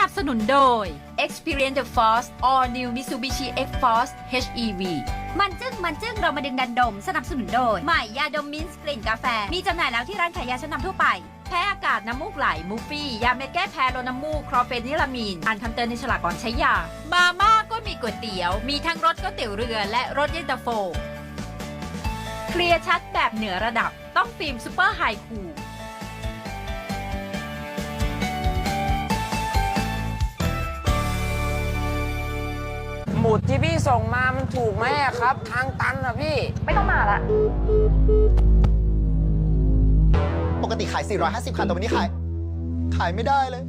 นับสนุนโดย Experience the Force All New Mitsubishi X-Force HEV มันจึ้งมันจึ้งเรามาดึงดันดม สนับสนุนโดย ใหม่ยาดมมิ้นท์กลิ่นกาแฟ มีจำหน่ายแล้วที่ร้านขายยาชั้นนำทั่วไป แพ้อากาศน้ำมูกไหล มูฟี่ ยาเม็ดแก้แพ้ลดน้ำมูกคลอเฟนิลามีน อ่านคำเตือนในฉลากก่อนใช้ยา มาม่าก็มีก๋วยเตี๋ยว มีทั้งรสก๋วยเตี๋ยวเรือและรสเย็นตาโฟ เคลียร์ชัดแบบเหนือระดับ ต้องฟิล์มซูเปอร์ไฮคูห มุดที่พี่ส่งมามันถูกไหมอะครับ ทางตันอะพี่ ไม่ต้องมาละ ปกติขาย 450ค่ะแต่วันนี้ขาย ขายไม่ได้เลย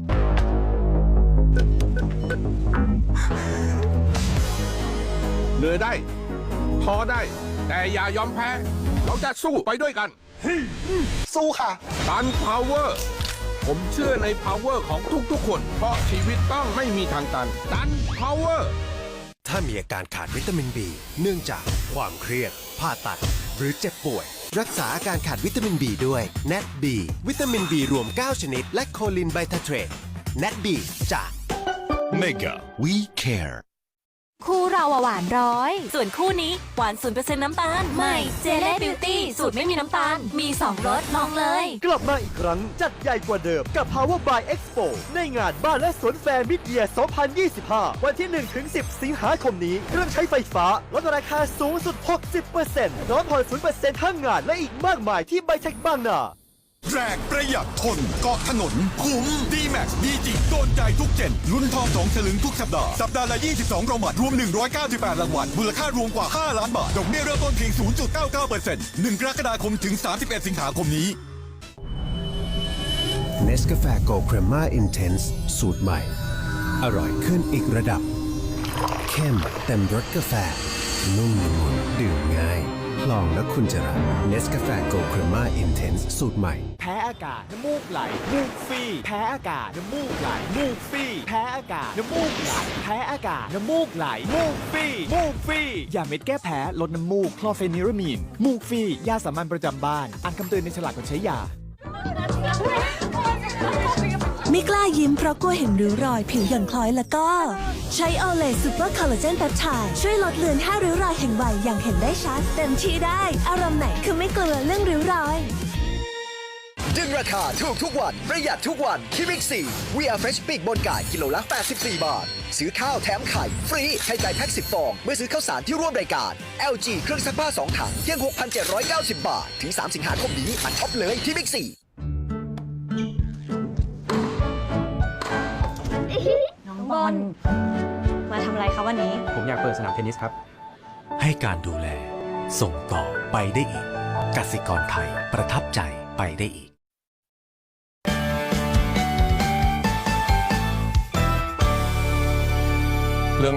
เหนื่อยได้ท้อได้ แต่อย่ายอมแพ้ เราจะสู้ไปด้วยกัน สู้ค่ะ ตันพาวเวอร์ ผมเชื่อในพาวเวอร์ของทุกๆ คน เพราะชีวิตต้องไม่มีทางตัน ตันพาวเวอร์ ถ้ามีอาการขาดวิตามิน B เนื่องจากความเครียด ผ่าตัด หรือเจ็บป่วย รักษาอาการขาดวิตามิน B ด้วย NAT B วิตามิน B รวม 9 ชนิด และโคลินไบทาเทรต NAT B จาก Mega We Care คู่เราอะหวานร้อย ส่วนคู่นี้หวาน 0%น้ำตาล ใหม่ เจเล่บิวตี้ สูตรไม่มีน้ำตาล มี 2 รส ลองเลย กลับมาอีกครั้ง จัดใหญ่กว่าเดิมกับ Power by Expo ในงานบ้านและสวนแฟร์มิดเยียร์2025 วันที่ 1-10 สิงหาคมนี้ เครื่องใช้ไฟฟ้า ลดราคาสูงสุด 60%พร้อมผ่อน0%ทั้งงานและอีกมากมายที่ไบเทคบางนา แรงประหยัดทนเกาะถนนคุ้ม d m a x ดีจริงโดนใจทุกเจนลุ้นทองสองสลึงทุกสัปดาห์สัปดาห์ละ 22รางวัลรวม 198 รางวัลมูลค่ารวมกว่า 5 ล้านบาทดอกเบี้ยเริ่มต้นเพียง 0.99% 1กรกฎาคมถึง 31 สิงหาคมนี้ Nescafe Gold Crema Intense สูตรใหม่ อร่อยขึ้นอีกระดับ เข้มเต็มรสกาแฟนุ่มละมุนดื่มง่าย ลองแล้วคุณจะรัก Nescafe Gold Crema Intense สูตรใหม่ แพ้อากาศน้ำมูกไหลมูกฟรีแพ้อากาศน้ำมูกไหลมูกฟรีแพ้อากาศน้ำมูกไหลแพ้อากาศน้ำมูกไหลมูกฟรีมูกฟรียาเม็ดแก้แพ้ลดน้ำมูกคลอเฟนิรามีนมูกฟรียาสามัญประจำบ้านอ่านคำเตือนในฉลากก่อนใช้ยา ไม่กล้ายิ้มเพราะกลัวเห็นริ้วรอยผิวหย่อนคล้อยแล้วก็ ใช้โอเลซูเปอร์คอลลาเจนแปปไทด์ช่วยลดเลือนห้าริ้วรอยแห่งวัยอย่างเห็นได้ชัดเต็มที่ได้ อารมณ์ไหนคือไม่กลัวเรื่องริ้วรอย ดึงราคาถูกทุกวัน ประหยัดทุกวันที่มิกซี่วีอาร์เฟชปีกบนไก่กิโลละ 84 บาท ซื้อข้าวแถมไข่ ฟรีไข่ไก่แพ็ค10ฟอง เมื่อซื้อข้าวสารที่ร่วมรายการ LG เครื่องซักผ้า 2 ถังเพียง 6,790 บาท ถึง 3 สิงหาคมนี้มาช็อปเลยที่บิ๊กซี่ น้องบอลมาทำอะไรคะวันนี้ ผมอยากเปิดสนามเทนนิสครับ ให้การดูแล ส่งต่อไปได้อีกกสิกรไทยประทับใจไปได้อีก เรื่อง